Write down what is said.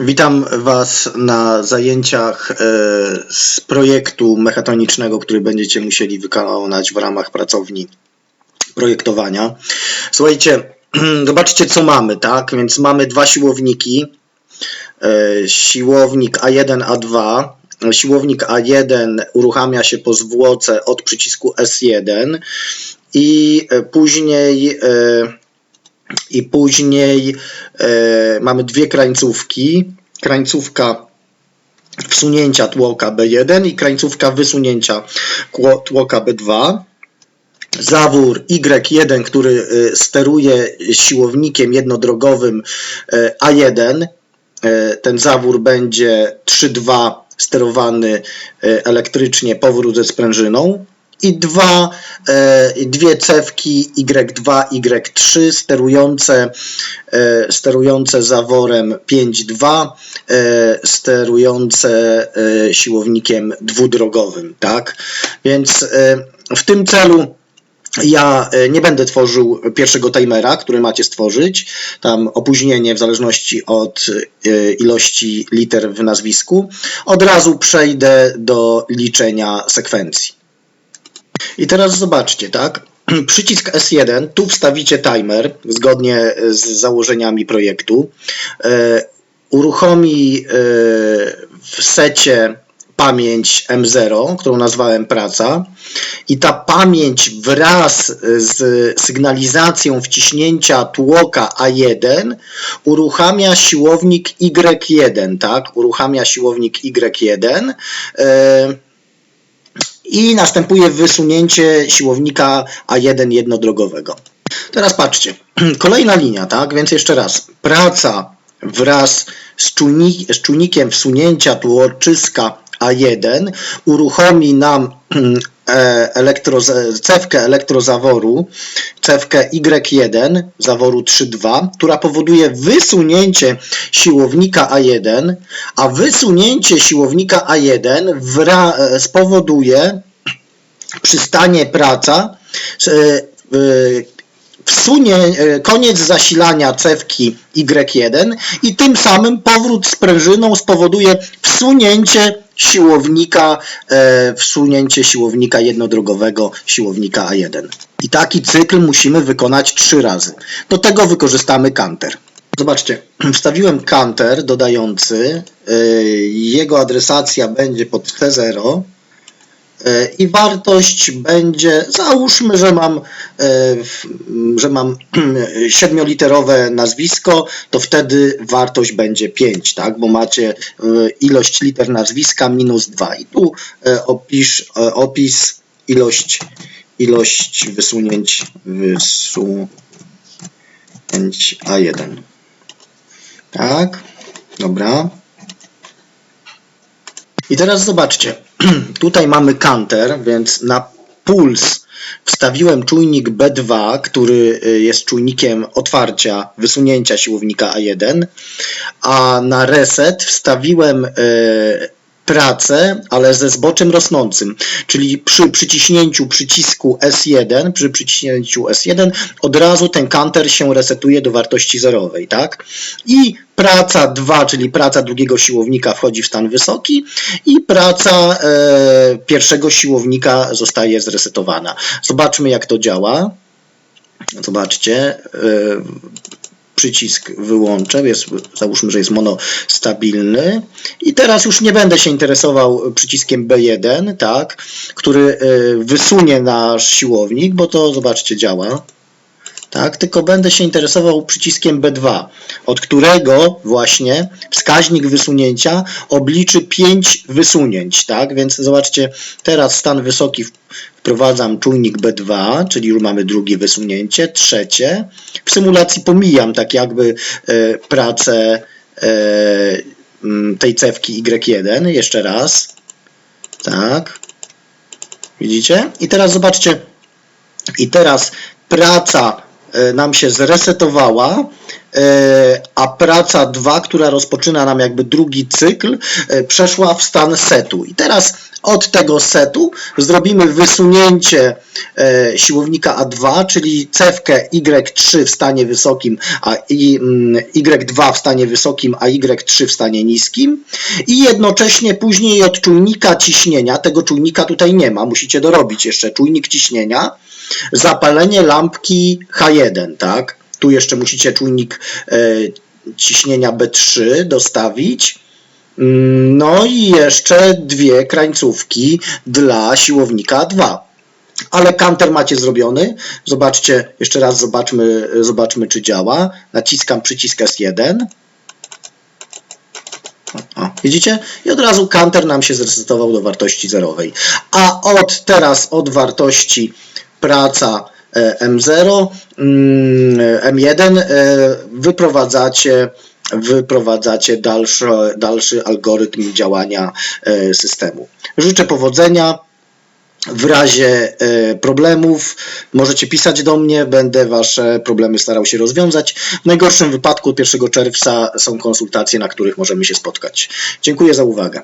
Witam Was na zajęciach e, z projektu mechatronicznego, który będziecie musieli wykonać w ramach pracowni projektowania. Słuchajcie, zobaczcie co mamy, tak? Więc mamy dwa siłowniki. E, Siłownik A1, A2. Siłownik A1 uruchamia się po zwłoce od przycisku S1 i później e, i później e, mamy dwie krańcówki. Krańcówka wsunięcia tłoka B1 i krańcówka wysunięcia tłoka B2. Zawór Y1, który e, steruje siłownikiem jednodrogowym e, A1. E, Ten zawór będzie 3.2 sterowany elektrycznie powrót ze sprężyną i dwa, e, dwie cewki Y2, Y3 sterujące, e, sterujące zaworem 5.2, e, sterujące siłownikiem dwudrogowym, tak? Więc w tym celu ja nie będę tworzył pierwszego timera, który macie stworzyć. Tam opóźnienie w zależności od ilości liter w nazwisku. Od razu przejdę do liczenia sekwencji. I teraz zobaczcie, tak? Przycisk S1, tu wstawicie timer zgodnie z założeniami projektu. E, uruchomi e, w secie pamięć M0, którą nazwałem praca. I ta pamięć wraz z sygnalizacją wciśnięcia tłoka A1 uruchamia siłownik Y1, tak? Uruchamia siłownik Y1. E, i następuje wysunięcie siłownika A1 jednodrogowego. Teraz patrzcie, kolejna linia, tak? Więc jeszcze raz, praca wraz z, czujnik, z czujnikiem wsunięcia tłoczyska A1 uruchomi nam elektro, cewkę elektrozaworu, cewkę Y1 zaworu 3.2, która powoduje wysunięcie siłownika A1, a wysunięcie siłownika A1 wra, e, spowoduje przystanie praca, e, e, wsunie e, koniec zasilania cewki Y1 i tym samym powrót sprężyną spowoduje wsunięcie siłownika, e, wsunięcie siłownika jednodrogowego, siłownika A1. I taki cykl musimy wykonać trzy razy. Do tego wykorzystamy kanter. Zobaczcie, wstawiłem kanter dodający, e, jego adresacja będzie pod T0 e, i wartość będzie, załóżmy, że mam, e, że mam siedmioliterowe nazwisko, to wtedy wartość będzie 5, tak? Bo macie e, ilość liter nazwiska minus 2 i tu e, opisz, e, opis, ilość, ilość wysunięć, wysunięć A1. Tak, dobra. I teraz zobaczcie, tutaj mamy kanter, więc na puls wstawiłem czujnik B2, który y, jest czujnikiem otwarcia, wysunięcia siłownika A1, a na reset wstawiłem y, pracę, ale ze zboczem rosnącym, czyli przy przyciśnięciu przycisku S1, przy przyciśnięciu S1 od razu ten kanter się resetuje do wartości zerowej, tak? I praca 2, czyli praca drugiego siłownika wchodzi w stan wysoki i praca e, pierwszego siłownika zostaje zresetowana. Zobaczmy jak to działa. Zobaczcie, e, przycisk wyłączę, jest, załóżmy, że jest monostabilny i teraz już nie będę się interesował przyciskiem B1, tak, który e, wysunie nasz siłownik, bo to zobaczcie działa. Tak, tylko będę się interesował przyciskiem B2, od którego właśnie wskaźnik wysunięcia obliczy 5 wysunięć, tak? Więc zobaczcie, teraz stan wysoki wprowadzam czujnik B2, czyli już mamy drugie wysunięcie, trzecie. W symulacji pomijam tak jakby e, pracę e, tej cewki Y1, jeszcze raz. Tak. Widzicie? I teraz zobaczcie, i teraz praca nam się zresetowała a praca 2, która rozpoczyna nam jakby drugi cykl, e, przeszła w stan setu. I teraz od tego setu zrobimy wysunięcie e, siłownika A2, czyli cewkę Y3 w stanie wysokim, a i, mm, Y2 w stanie wysokim, a Y3 w stanie niskim. I jednocześnie później od czujnika ciśnienia, tego czujnika tutaj nie ma, musicie dorobić jeszcze czujnik ciśnienia, zapalenie lampki H1, tak? Tu jeszcze musicie czujnik e, ciśnienia B3 dostawić. Mm, No i jeszcze dwie krańcówki dla siłownika 2. Ale kanter macie zrobiony. Zobaczcie, jeszcze raz zobaczmy, zobaczmy czy działa. Naciskam przycisk S1. O, widzicie? I od razu kanter nam się zresetował do wartości zerowej. A od teraz od wartości praca M0, mm, M1 e, wyprowadzacie wyprowadzacie dalszy, dalszy algorytm działania e, systemu. Życzę powodzenia. W razie e, problemów możecie pisać do mnie, będę Wasze problemy starał się rozwiązać. W najgorszym wypadku od 1 czerwca są konsultacje, na których możemy się spotkać. Dziękuję za uwagę.